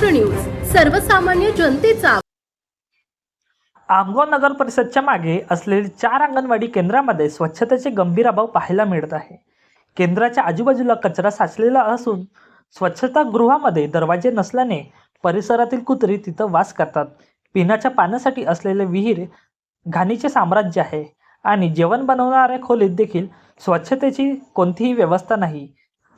Maharashtra news सर्वसामान्य जनतेचा आमगाव नगर परिषदच्या मागे असलेली चार अंगणवाडी केंद्रामध्ये स्वच्छतेचे गंभीर अभाव पाहायला मिळत आहे. केंद्राच्या आजूबाजूला कचरा साचलेला असून स्वच्छतागृहामध्ये दरवाजे नसल्याने परिसरातील कुत्री तिथं वास करतात. पिण्याच्या पाण्यासाठी असलेले विहीर घाणीचे साम्राज्य आहे आणि जेवण बनवणाऱ्या खोलीत देखील स्वच्छतेची कोणतीही व्यवस्था नाही.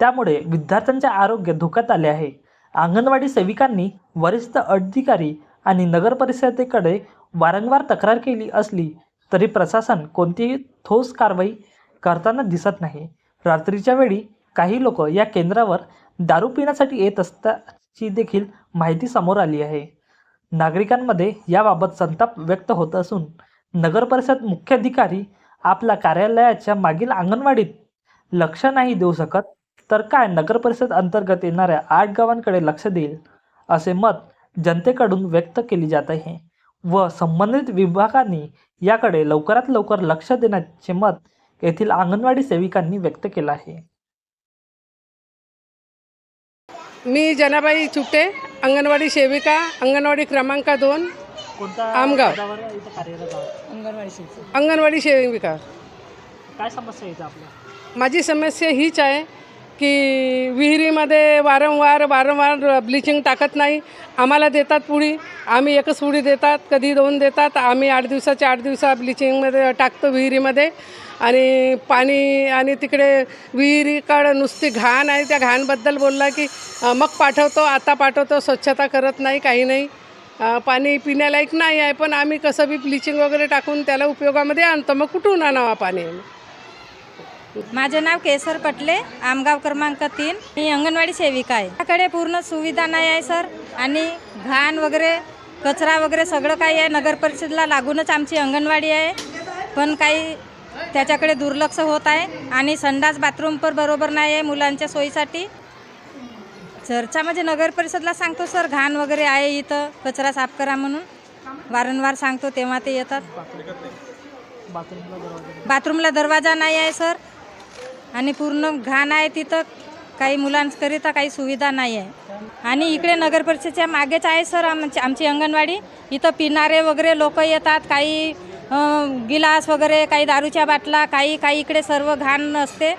त्यामुळे विद्यार्थ्यांचे आरोग्य धोक्यात आले आहे. अंगणवाडी सेविकांनी वरिष्ठ अधिकारी आणि नगरपरिषदेकडे वारंवार तक्रार केली असली तरी प्रशासन कोणतीही ठोस कारवाई करताना दिसत नाही. रात्रीच्या वेळी काही लोक या केंद्रावर दारू पिण्यासाठी येत असल्याची देखील माहिती समोर आली आहे. नागरिकांमध्ये याबाबत संताप व्यक्त होत असून नगरपरिषद मुख्याधिकारी आपल्या कार्यालयाच्या मागील अंगणवाडीत लक्ष नाही देऊ शकत तर काय नगर परिषद अंतर्गत येणाऱ्या आठ गावांकडे लक्ष देईल असे मत जनतेकडून व्यक्त केली जात आहे व संबंधित विभागांनी याकडे लवकरात लवकर लक्ष देण्याचे मत येथील अंगणवाडी सेविकांनी व्यक्त केलं आहे. मी जनाबाई चुपटे अंगणवाडी सेविका अंगणवाडी क्रमांक दोन कोणता आमगाव. अंगणवाडी सेविका. अंगणवाडी सेविका. काय समस्या येतं आपल्या? माझी समस्या हीच आहे की विहिरीमध्ये वारंवार वारंवार ब्लिचिंग टाकत नाही. आम्हाला देतात पुडी. आम्ही एकच पुडी देतात कधी दोन देतात. आम्ही आठ दिवसाच्या आठ दिवसा ब्लिचिंगमध्ये टाकतो विहिरीमध्ये. आणि पाणी आणि तिकडे विहिरीकडं नुसती घाण आहे. त्या घाणबद्दल बोलला की मग पाठवतो. आता पाठवतो. स्वच्छता करत नाही काही नाही. पाणी पिण्यालायक नाही आहे. पण आम्ही कसं बी ब्लिचिंग वगैरे टाकून त्याला उपयोगामध्ये आणतो. मग कुठून आणावा पाणी? माझे नाव केसर पटले आमगाव क्रमांक तीन. मी अंगणवाडी सेविका आहे. त्याकडे पूर्ण सुविधा नाही आहे सर. आणि घाण वगैरे कचरा वगैरे सगळं काही आहे. नगर परिषदला लागूनच आमची अंगणवाडी आहे. पण काही त्याच्याकडे दुर्लक्ष होत आहे. आणि संडास बाथरूम पण बरोबर नाही आहे मुलांच्या सोयीसाठी. चर्चा म्हणजे नगर परिषदला सांगतो सर. घाण वगैरे आहे इथं. कचरा साफ करा म्हणून. वारंवार सांगतो तेव्हा ते येतात. बाथरूमला दरवाजा बाथरूमला दरवाजा नाही आहे सर. आणि पूर्ण घाण आहे तिथं. काही मुलांकरिता काही सुविधा नाही आहे. आणि इकडे नगर परिषदेच्या मागेच आहे सर आमची आमची अंगणवाडी. इथं पिणारे वगैरे लोक येतात. काही गिलास वगैरे काही दारूच्या बाटला काही काही इकडे सर्व घाण असते.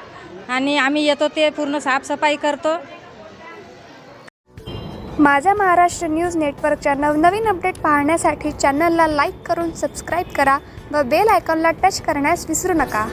आणि आम्ही येतो ते पूर्ण साफसफाई करतो. माझ्या महाराष्ट्र न्यूज नेटवर्कच्या नवनवीन अपडेट पाहण्यासाठी चॅनलला लाईक करून सबस्क्राईब करा व बेल आयकॉनला टच करण्यास विसरू नका.